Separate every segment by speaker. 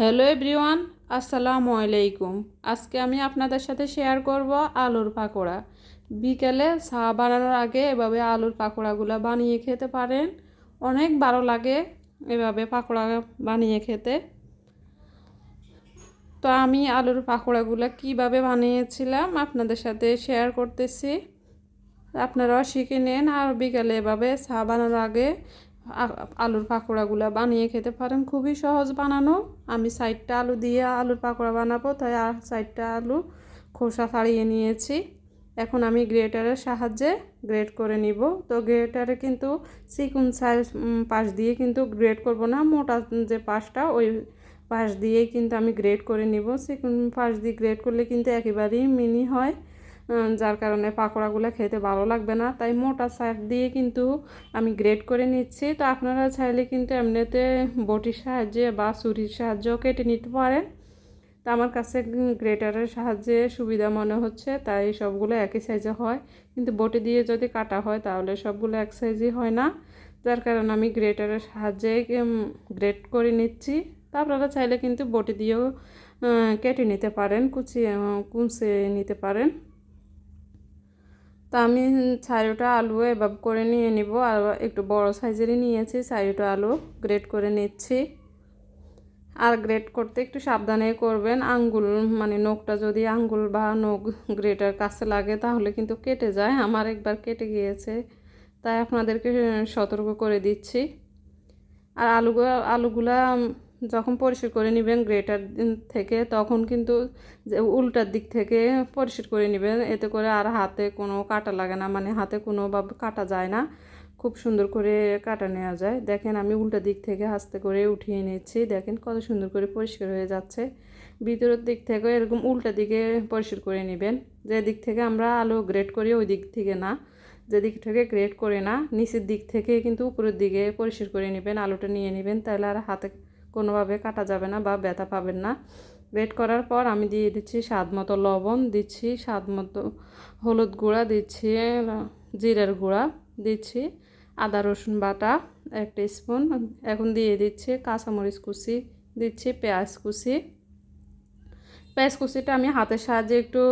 Speaker 1: Hello everyone, আসসালামু আলাইকুম। আজকে আমি আপনাদের সাথে শেয়ার করব আলুর পাকোড়া। বিকেলে চা বানানোর আগে এভাবে আলুর পাকোড়াগুলো বানিয়ে খেতে পারেন। অনেক ভালো লাগে এভাবে পাকোড়া বানিয়ে খেতে। তো আমি আলুর পাকোড়াগুলো কীভাবে বানিয়েছিলাম আপনাদের সাথে শেয়ার করতেছি। আপনারাও শিখে নেন আর বিকেলে এভাবে চা বানানোর আগে আলুর পাকোড়াগুলো বানিয়ে খেতে পারেন। খুবই সহজ বানানো। আমি সাইডটা আলু দিয়ে আলুর পাকোড়া বানাবো, তাই আর সাইডটা আলু খোসা ছাড়িয়ে নিয়েছি। এখন আমি গ্রেটারের সাহায্যে গ্রেট করে নিব। তো গ্রেটারে কিন্তু চিকুন সাইজ পাশ দিয়ে কিন্তু গ্রেট করব না। মোটা যে পাশটা, ওই পাশ দিয়েই কিন্তু আমি গ্রেট করে নিব। চিকুন পাশ দিয়ে গ্রেট করলে কিন্তু একেবারেই মিনি হয়। যার কারণে পাকোড়াগুলো খেতে ভালো লাগবে না। তাই মোটা সাইড দিয়ে কিন্তু আমি গ্রেড করে নিচ্ছি। তো আপনারা চাইলে কিন্তু এমনিতে বটির সাহায্যে বা ছুরির সাহায্যেও কেটে নিতে পারেন। তা আমার কাছে গ্রেটারের সাহায্যে সুবিধা মনে হচ্ছে। তাই সবগুলো একই সাইজে হয়। কিন্তু বটি দিয়ে যদি কাটা হয় তাহলে সবগুলো এক সাইজই হয় না। যার কারণে আমি গ্রেটারের সাহায্যে গ্রেড করে নিচ্ছি। তা আপনারা চাইলে কিন্তু বটি দিয়েও কেটে নিতে পারেন, কুচিয়ে কুচে নিতে পারেন। তা আমি চারোটা আলু এভাবে করে নিয়ে নিব, আর একটু বড় সাইজেরই নিয়েছি, চারোটা আলু গ্রেট করে নিচ্ছি। আর গ্রেট করতে একটু সাবধানে করবেন, আঙ্গুল মানে নখটা যদি আঙ্গুল বা নখ গ্রেটার কাছে লাগে তাহলে কিন্তু কেটে যায়, আমার একবার কেটে গিয়েছে, তাই আপনাদেরকে সতর্ক করে দিচ্ছি। আর আলুগুলো আলুগুলা যখন পরিষ্কার করে নেবেন গ্রেটার থেকে, তখন কিন্তু উল্টার দিক থেকে পরিষ্কার করে নেবেন। এতে করে আর হাতে কোনো কাটা লাগে না মানে হাতে কোনো বা কাটা যায় না। খুব সুন্দর করে কাটা নেওয়া যায়। দেখেন আমি উল্টা দিক থেকে হাসতে করে উঠিয়ে নিচ্ছি। দেখেন কত সুন্দর করে পরিষ্কার হয়ে যাচ্ছে। ভিতরের দিক থেকে এরকম উল্টা দিকে পরিষ্কার করে নেবেন। যে দিক থেকে আমরা আলু গ্রেট করি, ওই দিক থেকে না। যে দিক থেকে গ্রেট করে না, নিচের দিক থেকে কিন্তু উপরের দিকে পরিষ্কার করে নেবেন, আলুটা নিয়ে নেবেন, তাহলে আর হাতে কোনোভাবে কাটা যাবে না বা ব্যথা পাবেন না। গ্রেট করার পর আমি দিয়ে দিচ্ছি স্বাদ মতো লবণ, দিচ্ছি স্বাদ মতো হলুদ গুঁড়া, দিচ্ছি, জিরের গুঁড়া, দিচ্ছি আদা, রসুন বাটা একটা স্পুন এখন দিয়ে দিচ্ছি কাঁচামরিচ কুচি, দিচ্ছি পেঁয়াজ কুচি। পেঁয়াজ কুচিটা আমি হাতের সাহায্যে একটু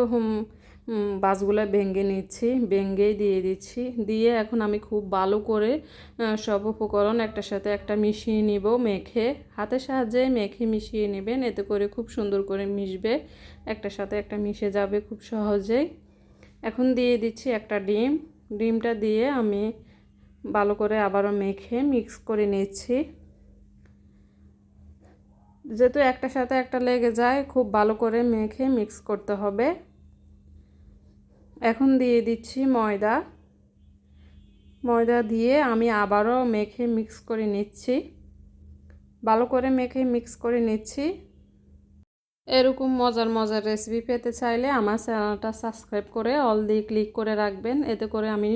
Speaker 1: বাসগুলো ভেঙে নিচ্ছি, ভেঙেই দিয়ে দিচ্ছি। দিয়ে এখন আমি খুব ভালো করে সব উপকরণ একটার সাথে একটা মিশিয়ে নিব, মেখে। হাতের সাহায্যে মেখে মিশিয়ে নেবেন, এতে করে খুব সুন্দর করে মিশবে। একটার সাথে একটা মিশে যাবে খুব সহজেই। এখন দিয়ে দিচ্ছি একটা ডিম। ডিমটা দিয়ে আমি ভালো করে আবারও মেখে মিক্স করে নিচ্ছি। যেহেতু একটার সাথে একটা লেগে যায়, খুব ভালো করে মেখে মিক্স করতে হবে। এখন দিয়ে দিচ্ছি ময়দা। ময়দা দিয়ে আমি আবারও মেখে মিক্স করে নিচ্ছি। ভালো করে মেখে মিক্স করে নিচ্ছি। এরকম মজার মজার রেসিপি পেতে চাইলে আমার চ্যানেলটা সাবস্ক্রাইব করে অল দিয়ে ক্লিক করে রাখবেন। এতে করে আমি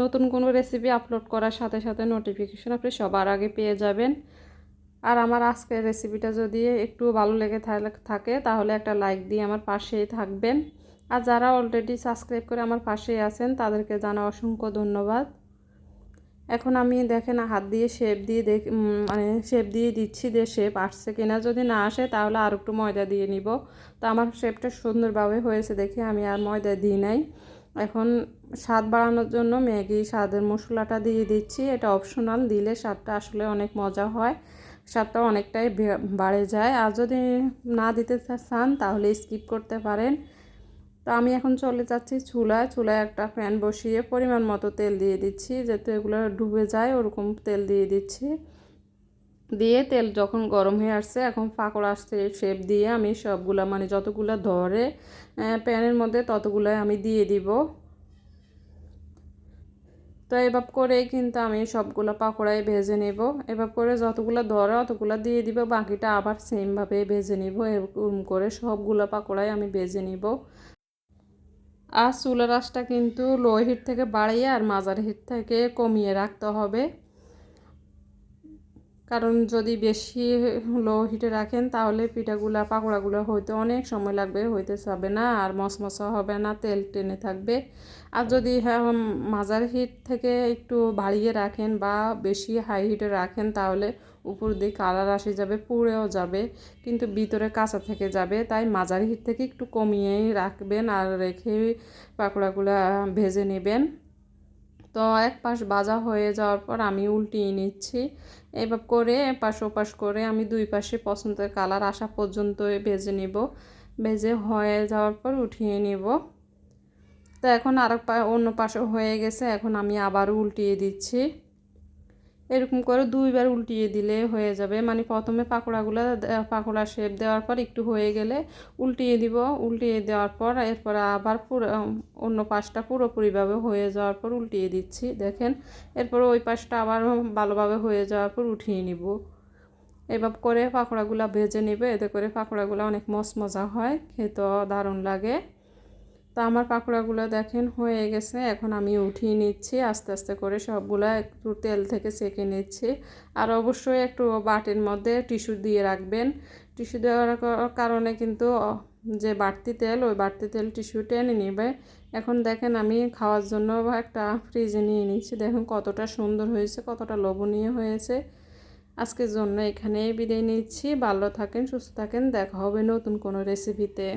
Speaker 1: নতুন কোনো রেসিপি আপলোড করার সাথে সাথে নোটিফিকেশন আপনি সবার আগে পেয়ে যাবেন। আর আমার আজকের রেসিপিটা যদি একটু ভালো লেগে থাকে তাহলে একটা লাইক দিয়ে আমার পাশেই থাকবেন। আর যারা অলরেডি সাবস্ক্রাইব করে আমার পাশেই আছেন, তাদেরকে জানা অসংখ্য ধন্যবাদ। এখন আমি দেখেন হাত দিয়ে শেপ দিয়ে দেখ মানে শেপ দিয়ে দিচ্ছি যে শেপ আসছে কিনা। যদি না আসে, তাহলে আর একটু ময়দা দিয়ে নিব। তো আমার শেপটা সুন্দরভাবে হয়েছে দেখে আমি আর ময়দা দিই নাই। এখন স্বাদ বাড়ানোর জন্য ম্যাগি স্বাদের মশলাটা দিয়ে দিচ্ছি। এটা অপশনাল দিলে স্বাদটা আসলে অনেক মজা হয়। স্বাদটা অনেকটাই বাড়ে যায়। আর যদি না দিতে চান, তাহলে স্কিপ করতে পারেন। তো আমি এখন চলে যাচ্ছি চুলায়। চুলায় একটা প্যান বসিয়ে পরিমাণ মতো তেল দিয়ে দিচ্ছি। যাতে এগুলো ডুবে যায়, ওরকম তেল দিয়ে দিচ্ছি। দিয়ে তেল যখন গরম হয়ে আসছে, এখন পাকড় আসছে শেপ দিয়ে আমি সবগুলা মানে যতগুলো ধরে প্যানের মধ্যে ততগুলো আমি দিয়ে দিব। তো এভাবে করেই কিন্তু আমি সবগুলো পাকোড়াই ভেজে নেব। এভাবে করে যতগুলো ধরে, অতগুলো দিয়ে দিব। বাকিটা আবার সেমভাবে ভেজে নিব। এরকম করে সবগুলো পাকোড়াই আমি ভেজে নিব। আর চুলের রাসটা কিন্তু লো হিট থেকে বাড়িয়ে আর মাজার হিট থেকে কমিয়ে রাখতে হবে। কারণ যদি বেশি লো হিটে রাখেন, তাহলে পিঠাগুলা, পাকোড়াগুলো হইতে অনেক সময় লাগবে, হইতে যাবে না আর মশমশা হবে না, তেল টেনে থাকবে। আর যদি হ্যাঁ মাজার হিট থেকে একটু বাড়িয়ে রাখেন বা বেশি হাই হিটে রাখেন, তাহলে উপর দিয়ে কালার আসে যাবে, পুড়েও যাবে, কিন্তু ভিতরে কাঁচা থেকে যাবে, তাই মাজার হিট থেকে একটু কমিয়েই রাখবেন আর রেখে পাকোড়াগুলো ভেজে নেবেন। তো এক পাশ বাজা হয়ে যাওয়ার পর আমি উল্টিয়ে নিচ্ছি। এবার করে পাশ ওপাশ করে আমি দুই পাশে পছন্দের কালার আসা পর্যন্ত ভেজে নিব। ভেজে হয়ে যাওয়ার পর উঠিয়ে নিব। তো এখন আরেক পা, অন্য পাশে হয়ে গেছে, এখন আমি আবার উল্টিয়ে দিচ্ছি। এরকম করে দুইবার উল্টিয়ে দিলে হয়ে যাবে। মানে প্রথমে পাকোড়াগুলো পাকোড়া শেপ দেওয়ার পর একটু হয়ে গেলে উল্টিয়ে দিব। উল্টিয়ে দেওয়ার পর এরপর আবার পুরো অন্য পাশটা পুরোপুরিভাবে হয়ে যাওয়ার পর উল্টিয়ে দিচ্ছি। দেখেন, এরপর ওই পাশটা আবার ভালোভাবে হয়ে যাওয়ার পর উঠিয়ে নিব। এভাবে করে পাকোড়াগুলো ভেজে নেবে। এতে করে পাকোড়াগুলো অনেক মজা হয়, খেতেও দারুণ লাগে। তো আমার পাকোড়াগুলো দেখেন হয়ে গেছে, এখন আমি উঠিয়ে নিচ্ছি, আস্তে আস্তে করে সবগুলো একটু তেল থেকে সেঁকে নিচ্ছি। আর অবশ্যই একটু বাটির মধ্যে টিস্যু দিয়ে রাখবেন। টিস্যু দেওয়ার কারণে কিন্তু যে বাড়তি তেল, ওই বাড়তি তেল টিস্যু টেনে নেবে। এখন দেখেন আমি খাওয়ার জন্য একটা ফ্রিজে নিয়ে নিচ্ছি, দেখুন কতটা সুন্দর হয়েছে, কতটা লোভনীয় হয়েছে। আজকের জন্য এখানেই বিদায় নিচ্ছি, ভালো থাকেন, সুস্থ থাকেন, দেখা হবে নতুন কোনো রেসিপিতে